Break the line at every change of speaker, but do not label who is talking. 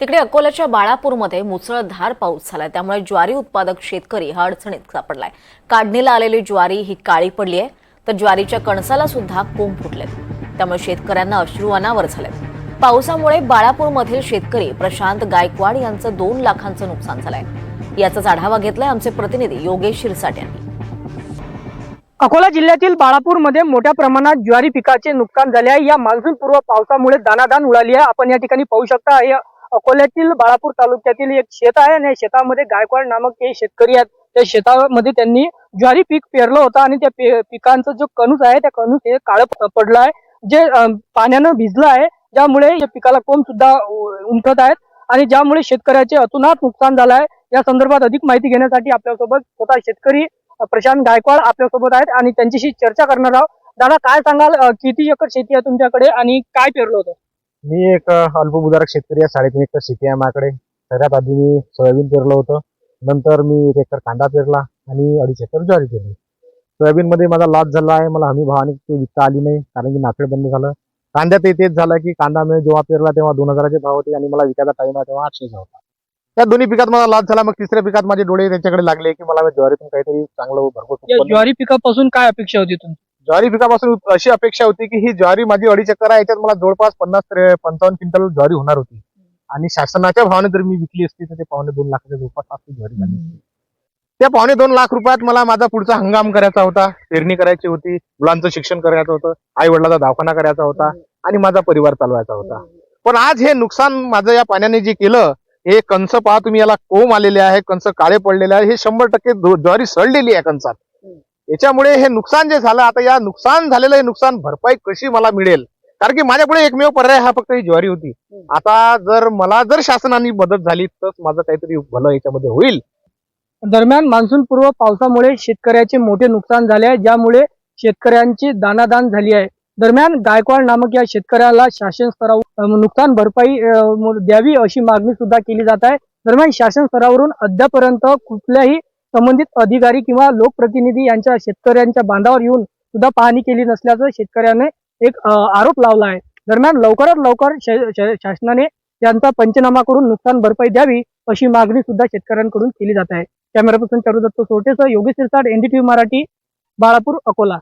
तिकडे अकोल्याच्या बाळापूरमध्ये मुसळधार पाऊस झालाय. त्यामुळे ज्वारी उत्पादक शेतकरी हा अडचणीत सापडलाय. काढणीला आलेली ज्वारी ही काळी पडली आहे तर ज्वारीच्या कणसाला सुद्धा कोंब फुटलेत. त्यामुळे शेतकऱ्यांना अश्रू अनावर झालेत. पावसामुळे बाळापूरमधील शेतकरी प्रशांत गायकवाड यांचं दोन लाखांचं नुकसान झालंय. याचाच आढावा घेतलाय आमचे प्रतिनिधी योगेश शिरसाट यांनी.
अकोला जिल्ह्यातील बाळापूरमध्ये मोठ्या प्रमाणात ज्वारी पिकाचे नुकसान झाले आहे. या मान्सून पूर्व पावसामुळे दानादान उडाली आहे. आपण या ठिकाणी पाहू शकता अकोल्यातील बाळापूर तालुक्यातील एक शेत आहे आणि शेतामध्ये गायकवाड नामक हे शेतकरी आहेत त्या शेतामध्ये त्यांनी ज्वारी पीक पेरलं होतं आणि त्या पिकांचा पिकांचं जो कणूस आहे त्या कणूस हे काळं पडलं आहे. जे पाण्यानं भिजलं आहे ज्यामुळे या पिकाला कोंब सुद्धा उमटत आहेत आणि ज्यामुळे शेतकऱ्याचे अतुनात नुकसान झालं आहे. या संदर्भात अधिक माहिती घेण्यासाठी आपल्यासोबत स्वतः शेतकरी प्रशांत गायकवाड आपल्यासोबत आहेत आणि त्यांच्याशी चर्चा करणार आहोत. दादा काय सांगाल किती एकर शेती आहे तुमच्याकडे आणि काय पेरलं होतं?
मी एक अल्पभूधारक शेतकरी आहे साडेतीन एकर शेती आहे माझ्याकडे. सगळ्यात आधी मी सोयाबीन पेरलं होतं. नंतर मी एक एकर कांदा पेरला आणि अडीच एकर ज्वारी पेरली. सोयाबीन मध्ये माझा लॉस झाला आहे. मला हमी भावाने ते विकता आली नाही कारण की नाफेड बंद झालं. कांद्यात तेच झालं की कांदा मी जेव्हा पेरला तेव्हा दोन हजाराचे भाव होते आणि मला विकायचा टाईम आहे तेव्हा आठशेचा होता. त्या दोन्ही पिकात मला लाभ झाला. मग तिसऱ्या पिकात माझे डोळे त्यांच्याकडे लागले की मला ज्वारीतून काहीतरी चांगलं भरपूर
ज्वारी पिकापासून काय अपेक्षा होती तुमची?
ज्वारी पिकापासून अशी अपेक्षा होती की ही ज्वारी माझी अडीच आहे याच्यात मला जवळपास पन्नास ते पंचावन्न क्विंटल ज्वारी होणार होती. आणि शासनाच्या भावाने जर मी विकली असती तर ते पावणे दोन लाखाच्या जवळपास असती ज्वारी झाली असती. त्या पावणे दोन लाख रुपयात मला माझा पुढचा हंगाम करायचा होता. पेरणी करायची होती मुलांचं शिक्षण करायचं होतं आई वडिलाचा दवाखाना करायचा होता आणि माझा परिवार चालवायचा होता. पण आज हे नुकसान माझं या पाण्याने जे केलं हे कंस पहा तुम्ही याला कोंब आलेले आहे कंस काळे पडलेले आहे हे शंभर टक्के ज्वारी सडलेली आहे कंसात. याच्यामुळे हे नुकसान जे झालं आता या नुकसान झालेलं हे नुकसान भरपाई कशी मला मिळेल? कारण की माझ्यापुढे एकमेव पर्याय हा फक्त ही ज्वारी होती. आता जर मला जर शासनाने मदत झाली तर माझं काहीतरी भलं याच्यामध्ये होईल.
दरम्यान मान्सून पूर्व पावसामुळे शेतकऱ्याचे मोठे नुकसान झाले आहे ज्यामुळे शेतकऱ्यांची दानादान झाली आहे. दरम्यान गायकवाड नामक या शेतकऱ्याला शासन स्तरावर नुकसान भरपाई द्यावी अशी मागणी सुद्धा केली जात आहे. दरम्यान शासन स्तरावरून अद्यापर्यंत कुठल्याही संबंधित अधिकारी किंवा लोकप्रतिनिधी यांच्या शेतकऱ्यांच्या बांधावर येऊन सुद्धा पाहणी केली नसल्याचं शेतकऱ्याने एक आरोप लावला आहे. दरम्यान लवकरात लवकर श- शासनाने त्यांचा पंचनामा करून नुकसान भरपाई द्यावी अशी मागणी सुद्धा शेतकऱ्यांकडून केली जात आहे. कॅमेरा पर्सन चरुदत्त सोटेसह योगेश सिरसाट एनडीटीव्ही मराठी बाळापूर अकोला.